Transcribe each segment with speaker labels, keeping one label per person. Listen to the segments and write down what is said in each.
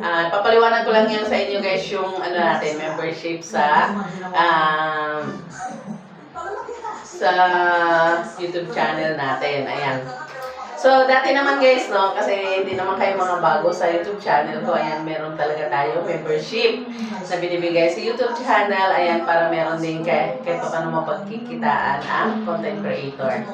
Speaker 1: Ah, papaliwanag ko lang yan sa inyo guys yung ano natin, membership sa um, sa YouTube channel natin. Ayan. So, dati naman guys, no, kasi hindi naman kayo mga bago sa YouTube channel ko. Ayan, meron talaga tayo membership na binibigay sa YouTube channel. Ayan, para meron din kay, kay paano mapagkikitaan ang content creator.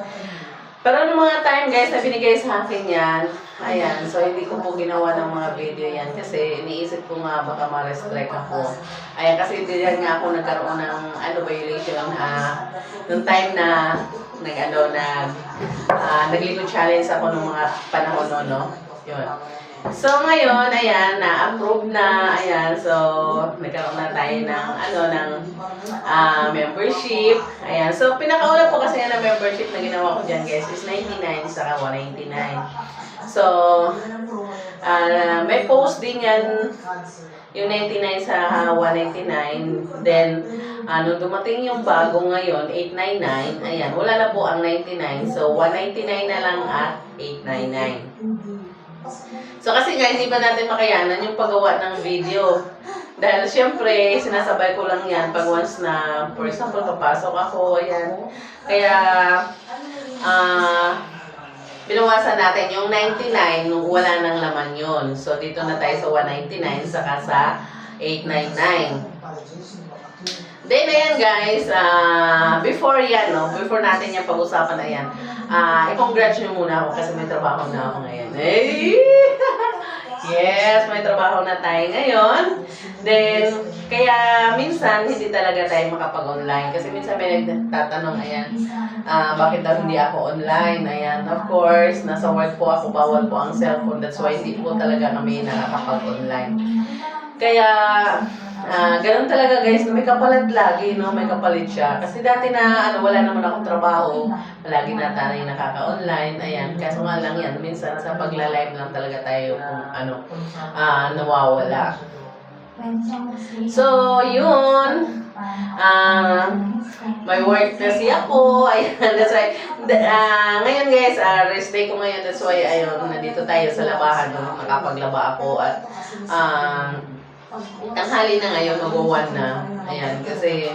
Speaker 1: Pero noong mga time guys na binigay sa akin yan, ayan, so hindi ko po ginawa ng mga video yan kasi iniisip ko nga baka ma-restrict ako. Ayan, kasi hindi yan nga ako nagkaroon ng ano violation ah, nung time na nag ano, nag, ah, nagligo challenge ako nung mga panahon no, no? Yun. So ngayon, ayan, na-approve na, ayan, so nagkaroon na tayo ng, ano, ng ah, membership. Ayan, so pinakauna po kasi na membership na ginawa ko dyan guys is 99 saka 199. So, ah, may post din yan yung 99 sa 199. Then, ano, dumating yung bago ngayon, 899. Ayan, wala na po ang 99. So, 199 na lang at 899. So kasi nga, hindi ba natin makayanan yung paggawa ng video? Dahil syempre, sinasabay ko lang yan pag once na, for example, papasok ako, ayan. Kaya, ah, binawasan natin yung 99, nung wala nang laman yon So, dito na tayo sa 199, saka sa 899. Then, ayan guys, ah, before yan, no, before natin yung pag-usapan na yan, ah, i-congrats nyo muna ako kasi may trabaho na ako ngayon. Hey! yes, may trabaho na tayo ngayon. Then, kaya minsan hindi talaga tayo makapag-online kasi minsan may nagtatanong, ayan, ah, bakit daw hindi ako online? Ayan, of course, nasa work po ako, bawal po ang cellphone. That's why hindi po talaga kami nakakapag-online. Kaya, ah ganun talaga guys, may kapalit lagi, no? May kapalit siya. Kasi dati na, ano, wala naman akong trabaho. Palagi na tayo nakaka-online. Ayan, kaso nga lang yan. Minsan sa pagla-live lang talaga tayo kung ano, ah nawawala. So, yun. Ah, may work na siya ako. Ayan, that's why. ah, ngayon guys, ah, rest day ko ngayon. That's why, ayun, nandito tayo sa labahan. No? Nakapaglaba ako at ah, tanghali na ngayon, mag-1 na. Ayan, kasi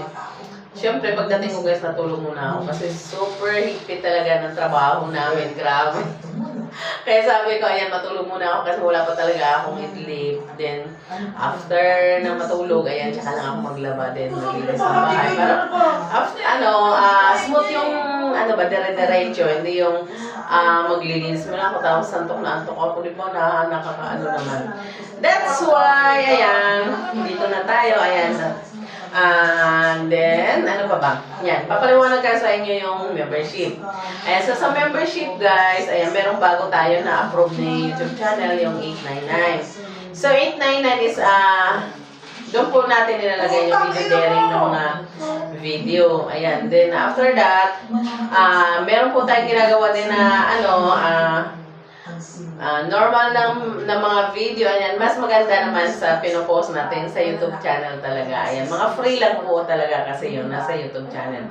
Speaker 1: Siyempre, pagdating ko guys, natulog muna ako kasi super higpit talaga ng trabaho namin. Grabe. Kaya sabi ko, ayan, matulog muna ako kasi wala pa talaga akong idlip. Then, after na matulog, ayan, tsaka lang ako maglaba. Then, maglinis ng bahay. Pero, after, ano, ah, smooth yung, ano ba, dire-diretso. Hindi yung ah, maglilinis mo na ako. Tapos, antok na antok ako. Di ba, na, nakakaano naman. That's why, ayan, dito na tayo. Ayan, And then, ano pa ba? Yan, papaliwanag ka sa inyo yung membership. Ayan, so sa membership guys, ayan, merong bago tayo na approve ni YouTube channel, yung 899. So, 899 is, ah, doon po natin nilalagay yung video daring ng mga video. Ayan, then after that, ah, meron po tayong ginagawa din na, ano, ah, Ah, normal ng, ng mga video, ayan, mas maganda naman sa pinopost natin sa YouTube channel talaga. Ayan, mga free lang po talaga kasi yun, nasa YouTube channel.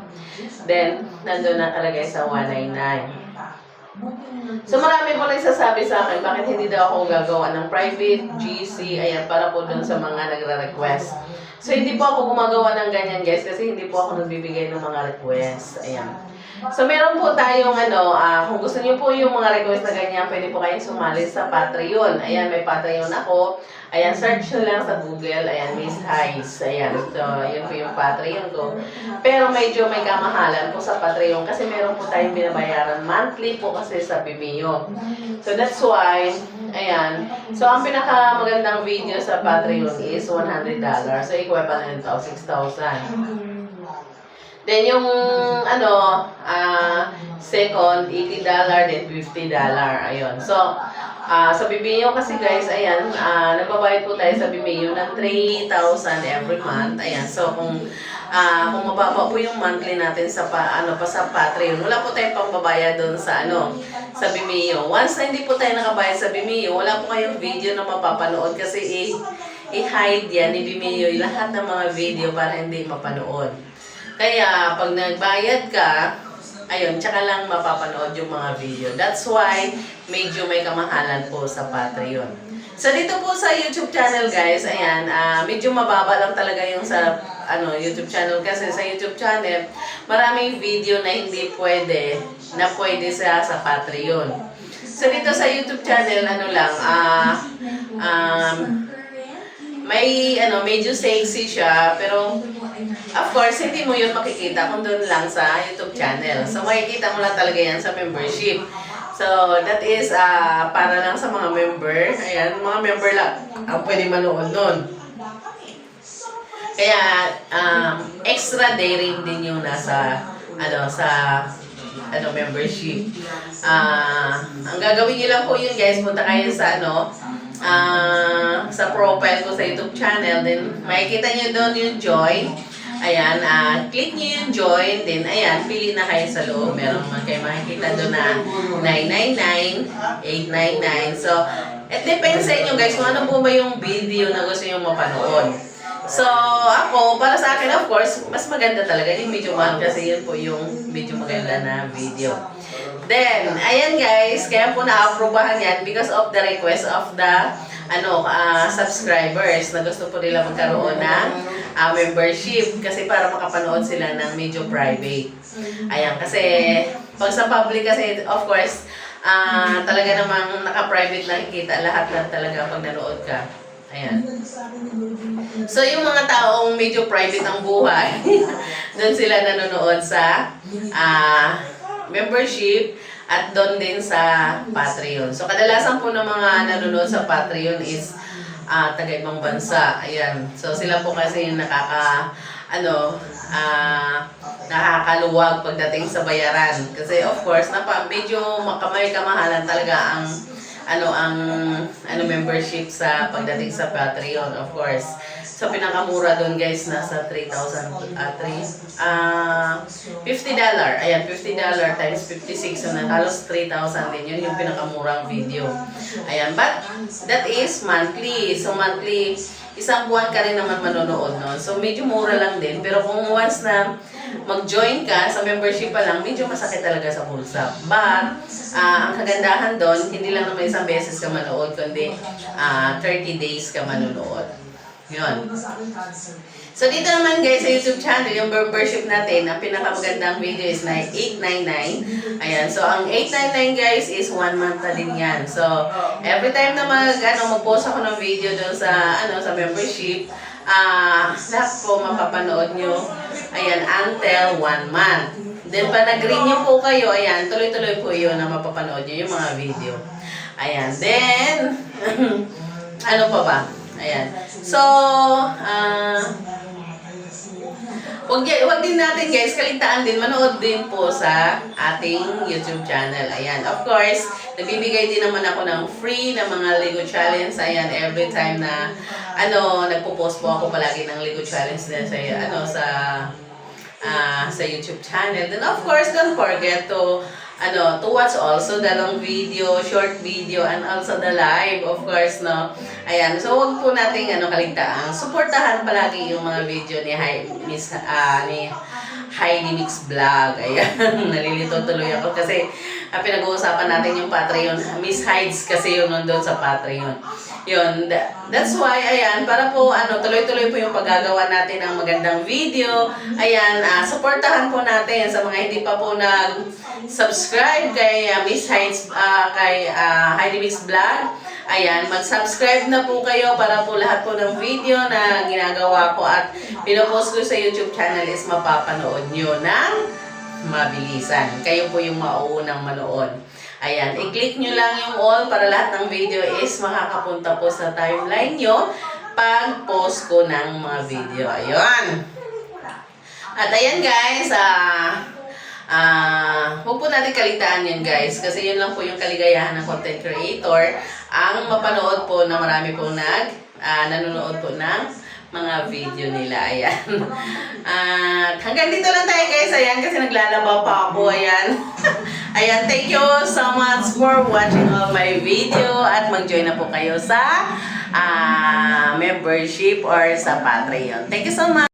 Speaker 1: Then, nandun nakalagay sa 199. So marami po nagsasabi sa akin, bakit hindi daw ako gagawa ng private GC, ayan, para po dun sa mga nagre-request. So hindi po ako gumagawa ng ganyan guys, kasi hindi po ako nagbibigay ng mga request. Ayan. So meron po tayong ano, ah, kung gusto niyo po yung mga request na ganyan, pwede po kayong sumali sa Patreon. Ayan, may Patreon ako. Ayan, search nyo lang sa Google. Ayan, Miss Highs. Ayan, so yun po yung Patreon ko. Pero medyo may kamahalan po sa Patreon kasi meron po tayong binabayaran monthly po kasi sa Vimeo. So that's why, ayan. So ang pinaka magandang video sa Patreon is $100. So equivalent of 6,000. Then yung ano, ah second, $80, then $50. Ayun. So, ah sa Vimeo kasi guys, ayan, ah nagbabayad po tayo sa Vimeo ng 3,000 every month. Ayan. So, kung ah kung mababa po yung monthly natin sa pa, ano pa sa Patreon, wala po tayong pangbabayad doon sa ano, sa Vimeo. Once na hindi po tayo nakabayad sa Vimeo, wala po kayong video na mapapanood kasi i i-hide yan ni Vimeo yung lahat ng mga video para hindi mapanood. Kaya, pag nagbayad ka, ayun, tsaka lang mapapanood yung mga video. That's why, medyo may kamahalan po sa Patreon. So dito po sa YouTube channel guys, ayan, ah, medyo mababa lang talaga yung sa ano YouTube channel kasi sa YouTube channel maraming video na hindi pwede na pwede sa sa Patreon. So dito sa YouTube channel ano lang ah um, may ano medyo sexy siya pero of course hindi mo yun makikita kung doon lang sa YouTube channel. So makikita mo lang talaga yan sa membership. So, that is ah para lang sa mga member. Ayan, mga member lang ang pwede manood nun. Kaya, um, extra day rin din yung nasa, ano, sa, ano, membership. Ah, ang gagawin niyo lang po yun, guys, punta kayo sa, ano, ah, sa profile ko sa YouTube channel. Then, makikita niyo doon yung join. Ayan, ah, click niyo yung join. Then, ayan, pili na kayo sa loob. Meron man kayo makikita doon na 999, 899. So, it depends sa inyo guys kung ano po ba yung video na gusto nyo mapanood. So, ako, para sa akin, of course, mas maganda talaga yung medyo mahal kasi yun po yung medyo maganda na video. Then, ayan guys, kaya po na-aprobahan yan because of the request of the ano ah, subscribers na gusto po nila magkaroon ng ah, membership kasi para makapanood sila ng medyo private. Ayan, kasi pag sa public kasi, of course, ah talaga namang naka-private lang kita lahat na talaga pag nanood ka. Ayan. So, yung mga taong medyo private ang buhay, doon sila nanonood sa ah membership at doon din sa Patreon. So, kadalasan po ng mga nanonood sa Patreon is ah taga ibang bansa. Ayan. So, sila po kasi yung nakaka, ano, ah nakakaluwag pagdating sa bayaran. Kasi of course, napa, medyo makamay kamahalan talaga ang ano ang ano membership sa pagdating sa Patreon of course. So pinakamura doon guys nasa 3,000 ah 3 ah 50 dollar. Ayan 50 dollar times 56 so na halos 3,000 din yun yung pinakamurang video. Ayan but that is monthly. So monthly isang buwan ka rin naman manonood noon. So medyo mura lang din pero kung once na mag-join ka sa membership pa lang, medyo masakit talaga sa bulsa. But, ah, ang kagandahan doon, hindi lang naman isang beses ka manood, kundi ah 30 days ka manonood. Yun. So, dito naman guys, sa YouTube channel, yung membership natin, ang pinakamagandang video is na 899. Ayan. So, ang 899 guys is one month na din yan. So, every time na mag, ano, mag-post ako ng video doon sa, ano, sa membership, ah, lahat po mapapanood nyo, ayan, until one month. Then, pa nag-renew po kayo, ayan, tuloy-tuloy po yun na mapapanood nyo yung mga video. Ayan. Then, ano pa ba? Ayan. So, ah, Huwag, di- huwag din natin guys, kaligtaan din, manood din po sa ating YouTube channel. Ayan, of course, nagbibigay din naman ako ng free na mga Lego Challenge. Ayan, every time na, ano, nagpo-post po ako palagi ng Lego Challenge din sa, ano, sa, ah, sa YouTube channel. Then of course, don't forget to, ano, to watch also the long video, short video, and also the live, of course, no. Ayan, so huwag po nating ano kaligtaan. Suportahan palagi yung mga video ni Hi, Miss ah, ni Heidi Mix Vlog. Ayan, nalilito tuloy ako kasi ah, pinag-uusapan natin yung Patreon. Miss Hides kasi yun nandun sa Patreon. Yun, tha- that's why, ayan, para po, ano, tuloy-tuloy po yung paggagawa natin ng magandang video. Ayan, ah, supportahan po natin sa mga hindi pa po nag-subscribe kay ah, Miss Hides, ah, kay ah, Heidi Mix Vlog. Ayan, mag-subscribe na po kayo para po lahat po ng video na ginagawa ko at pinopost ko sa YouTube channel is mapapanood nyo ng mabilisan. Kayo po yung mauunang manood. Ayan, i-click nyo lang yung all para lahat ng video is makakapunta po sa timeline nyo pag post ko ng mga video. Ayun. At ayan guys, ah, ah, huwag po natin kalitaan yun guys, kasi yun lang po yung kaligayahan ng content creator, ang mapanood po na marami po nag, ah, nanonood po ng mga video nila, ayan. At hanggang dito lang tayo guys, ayan, kasi naglalaba pa ako, ayan. ayan, thank you so much for watching all my video at mag-join na po kayo sa ah, membership or sa Patreon. Thank you so much.